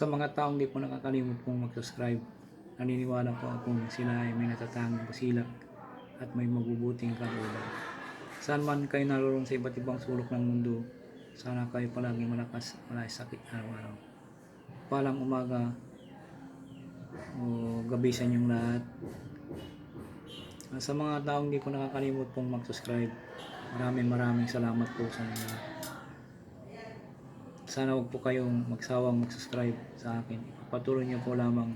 Sa mga taong di po nakakalimot pong mag-subscribe, naniniwala po akong sila ay may natatanging pasilak at may mabubuting kalooban. Saan man kayo naroon sa iba't ibang sulok ng mundo, sana kayo palaging malakas, wala sakit araw-araw. Palang umaga o gabi sa inyong lahat. Sa mga taong di ko nakakalimot pong mag-subscribe, maraming maraming salamat po sa inyo. Sana huwag po kayong magsawang mag-subscribe sa akin. Patuloy niyo po lamang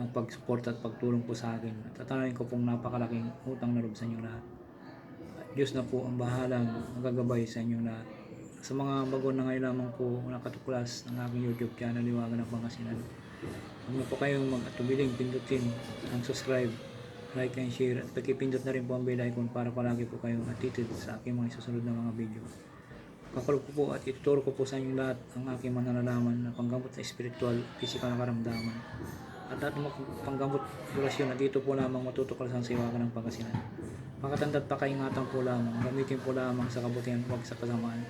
ang pag-support at pagtulong po sa akin. At tatanayin ko pong napakalaking utang na loob sa inyong lahat. At Diyos na po ang bahalang magagabay sa inyong lahat. Sa mga bago na ngayon lamang po nakatuklas ng aking YouTube channel, Liwagan ng Pangasinan. Huwag na po kayong mag-atubiling pindutin ang subscribe, like and share at pagkipindot na rin po ang bell icon para palagi po kayong atitid sa aking mga susunod na mga video. Kakalog ko po at ituturo ko po sa inyong lahat ang aking mananalaman na panggamot sa spiritual, physical na karamdaman. At lahat ng panggamot orasyon na dito po lamang matutuklasan sa iwakan ng pagkasinan. Makatanda't pakaingatan po lamang, gamitin po lamang sa kabutihan huwag sa kasamaan.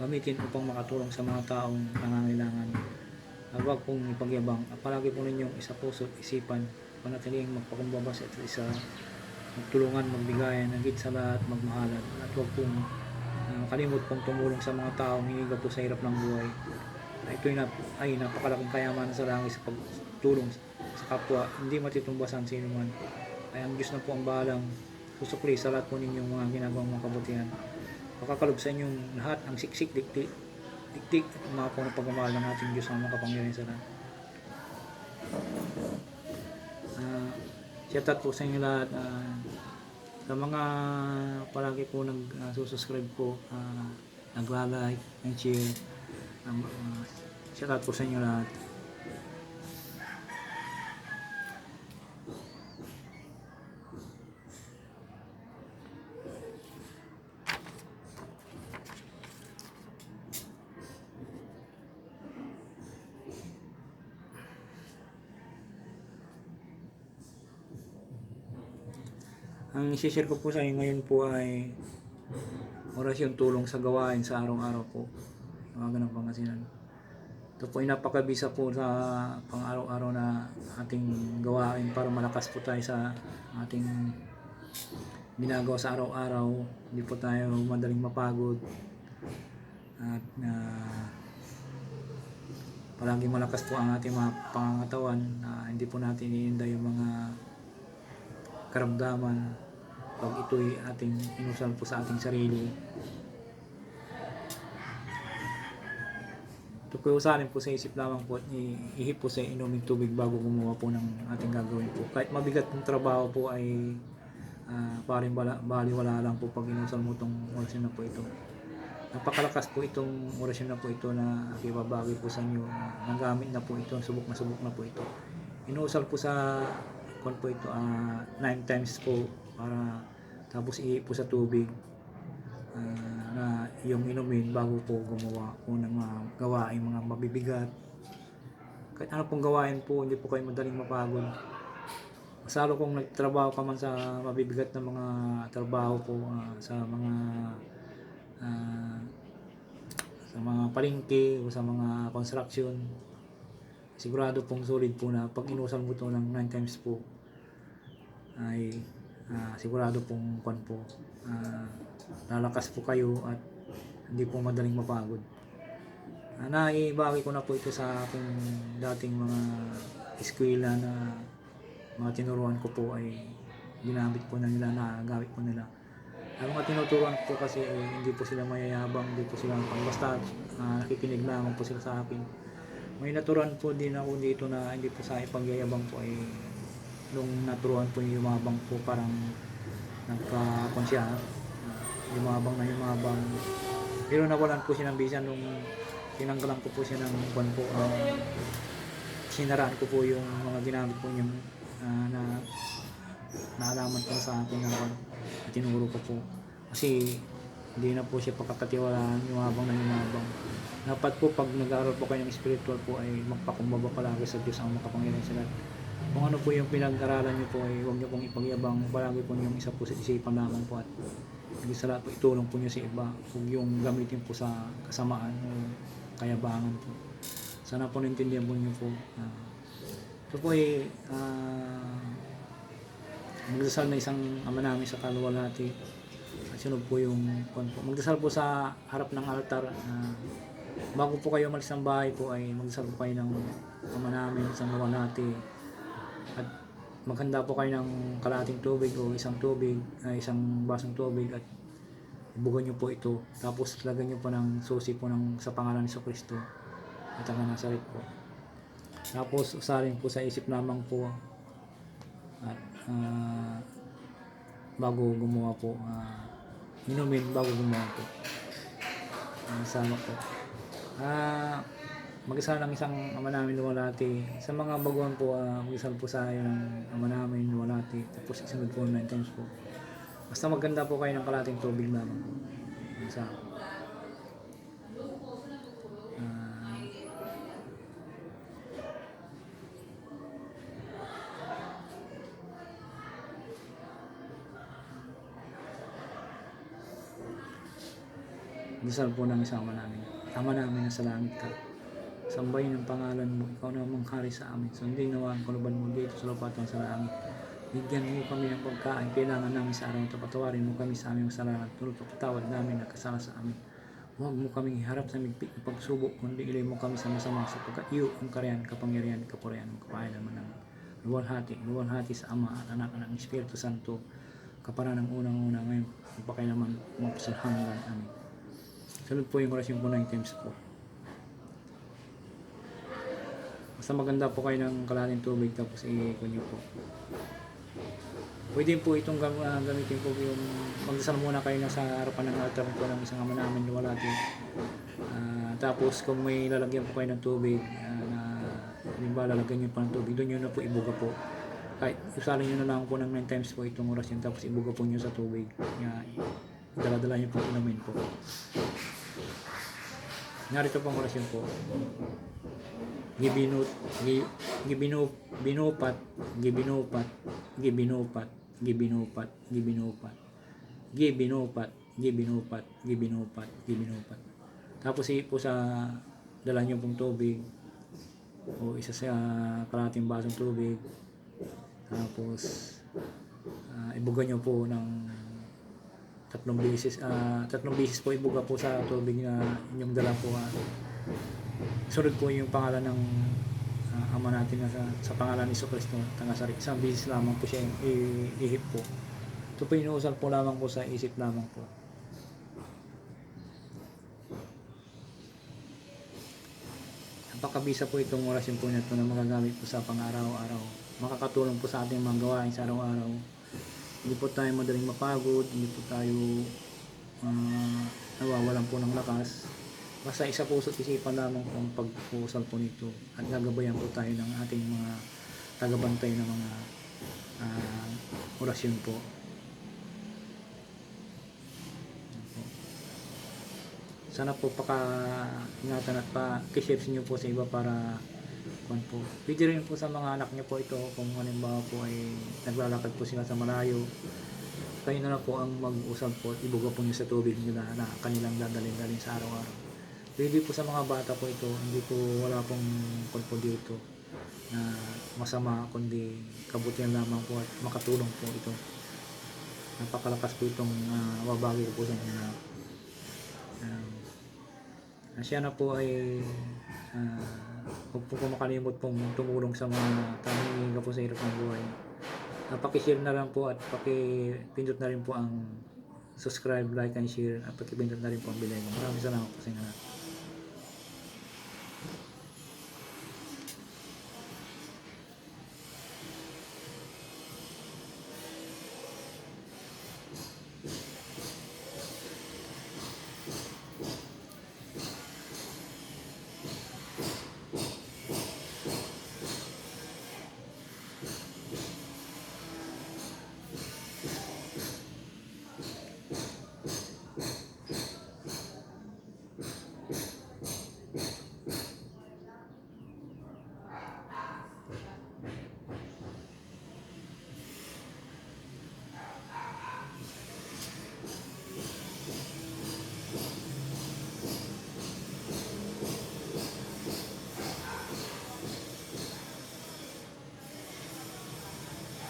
Gamitin upang makatulong sa mga taong nangangailangan. At huwag pong ipagyabang. At palagi po ninyong isa puso at isipan, panatiling magpakumbaba sa isa, magtulungan, magbigayan, higit sa lahat, magmahalan. At huwag pong uh, kalimot pong tumulong sa mga taong hinihiga po sa hirap ng buhay. Ay, ito ay, nap ay napakalaking kayamanan sa langit sa pagtulong sa kapwa. Hindi matitumbasan sino man. Ay ang Diyos na po ang bahalang susukli sa lahat po ninyong mga ginagawang mga kabutihan. Makakalob sa inyong lahat ang siksik, diktik, diktik at mga po ng pagmamahal ng ating Diyos na makapangyarihan sa lahat. Uh, shout out po sa inyo lahat. ah, sa mga palagi po nag uh, susubscribe po, uh, nagla-like and share. Um, uh, shout out po sa inyo lahat. Ang isi-share ko po sa inyo ngayon po ay orasyon tulong sa gawain sa araw-araw po. Mga ganang pangasinan. Ito po ay napakabisa po sa pang-araw-araw na ating gawain para malakas po tayo sa ating ginagawa sa araw-araw. Hindi po tayo madaling mapagod. At uh, palaging malakas po ang ating mga pangangatawan na hindi po natin iinda yung mga karamdaman pag ito'y ating inusal po sa ating sarili. Ito po usarin po sa isip lamang po at ihip po sa inuming tubig bago gumawa po ng ating gagawin po. Kahit mabigat ng trabaho po ay uh, paring bala, baliwala lang po pag inusal mo itong orasyon na po ito. Napakalakas po itong orasyon na po ito na ibabagi po sa inyo. Nagamit na po ito, subok na subok na po ito. Inusal po sa kung po ito, 9 times po para tapos i po sa tubig ah, na yung inumin bago po gumawa po ng mga gawain, mga mabibigat. Kahit ano pong gawain po, hindi po kayo madaling mapagod. Masalo kung nagtrabaho ka man sa mabibigat na mga trabaho po ah, sa mga ah, sa mga palengke o sa mga construction sigurado pong solid po na pag inusal mo ito ng 9 times po ay ah, sigurado pong kwan po. Ah, lalakas po kayo at hindi po madaling mapagod. Uh, naibagi ko na po ito sa aking dating mga eskwela na mga tinuruan ko po ay ginamit po na nila na gamit po nila. Ang mga tinuturuan ko kasi eh, hindi po sila mayayabang hindi po sila pang basta ah, nakikinig lamang po sila sa akin. May naturuan po din ako dito na hindi po sa ipagyayabang po ay nung naturuan po yung yumabang po parang nagka siya. Uh, yumabang na yumabang pero nawalan po siya ng bisa nung tinanggalan ko po siya ng buwan po ang sinaraan ko po yung mga ginamit po yung ah, na naalaman ko sa akin na tinuro ko po. Kasi hindi na po siya pagkakatiwalaan yumabang na yumabang dapat po pag nag-aaral po kayo ng spiritual po ay magpakumbaba palagi sa Diyos ang makapangyarihan sa lahat. Kung ano po yung pinag-aralan niyo po ay huwag niyo pong ipagyabang palagi po yung isa po sa isipan lamang po at hindi sa lahat po itulong po niyo sa iba. Huwag yung gamitin po sa kasamaan o kayabangan po. Sana po naintindihan po niyo po. Ah, ito po ay ah, magdasal na isang ama namin sa kaluwalhati. At sunod po yung po. Magdasal po sa harap ng altar. na bago po kayo umalis ng bahay po ay magdasal po kayo ng ama namin sa kaluwalhati. Maghanda po kayo ng kalating tubig o isang tubig, ay isang basong tubig at ibugan nyo po ito. Tapos lagyan nyo po ng susi po ng, sa pangalan ni Kristo at ang Nazaret po. Tapos usarin po sa isip lamang po at ah, bago gumawa po ah, inumin bago gumawa po. Uh, sama po. Ah, mag-isa lang isang ama namin luwalati. Sa mga baguhan po, uh, mag-isa po sa ng ama namin luwalati. Tapos isunod po 9 times po. Basta maganda po kayo ng kalating tubig lamang po. Sa Ah, Dasal po ng isang ama namin. Ama namin na sa langit ka. Sambahin ang pangalan mo. Ikaw na ang hari sa amin. Sundin nawa ang kaluban mo dito sa lupatan sa langit. Bigyan mo kami ng pagkain. Kailangan namin sa araw ito. Patawarin mo kami sa aming kasalanan. Tulog at patawad namin na kasala sa amin. Huwag mo kaming iharap sa migpit na pagsubok, kundi ilay mo kami sa masama sapagkat iyo ang kariyan, kapangyarihan, kapurihan, kapahayan naman namin. Luwalhati, luwalhati sa Ama at Anak ng Espiritu Santo, kapara ng unang-una ngayon, magpakailaman, magpasal hanggan. Amen. Sunod po yung orasyon po 9 times po. Basta maganda po kayo ng kalating tubig tapos i-ikon po. Pwede po itong gam- ah, gamitin po yung magdasal muna kayo na sa harapan ng altar po ng isang ama namin luwalati. Ah, tapos kung may lalagyan po kayo ng tubig ah, na halimbawa lalagyan nyo pa ng tubig, doon nyo na po ibuga po. Kahit usalin nyo na lang po ng 9 times po itong orasyon tapos ibuga po nyo sa tubig. Kaya dala-dala nyo po inumin po. Narito po ang orasyon po. Gibinut, gi, gibinu, binupat, gibinupat, gibinupat, gibinupat, gibinupat, gibinupat, gibinupat, gibinupat, gibinupat. Tapos i po sa dala nyo pong tubig o isa sa kalating basong tubig. Tapos ah, ibuga nyo po ng tatlong beses ah tatlong beses po ibuga po sa tubig na inyong dala po ah. Sunod po yung pangalan ng ah, ama natin na sa, sa pangalan ni Kristo tangasari isang beses lamang po siya ihip po ito po inuusal po lamang po sa isip lamang po napakabisa po itong orasyon po na ito na magagamit po sa pang-araw-araw makakatulong po sa ating mga gawain sa araw-araw hindi po tayo madaling mapagod, hindi po tayo ah, nawawalan po ng lakas. Basta isa sa isipan lamang ang pag-uusal po nito at gagabayan po tayo ng ating mga tagabantay ng mga ah, orasyon po. Sana po paka-ingatan at pa-share niyo po sa iba para kung po. Pwede rin po sa mga anak niyo po ito kung halimbawa po ay naglalakad po sila sa malayo. Kayo na lang po ang mag-usap po at ibuga po niyo sa tubig nila na kanilang dadalhin-dalhin sa araw-araw. Pwede po sa mga bata po ito, hindi po wala pong kung po dito na masama kundi kabutihan lamang po at makatulong po ito. Napakalakas po itong uh, wabagi po sa mga um, na siya na po ay ah, huwag po po makalimot pong tumulong sa mga tanging po sa hirap ng buhay. Uh, pakishare na lang po at pakipindot na rin po ang subscribe, like, and share at pakipindot na rin po ang bilay. Maraming salamat po sa inyo.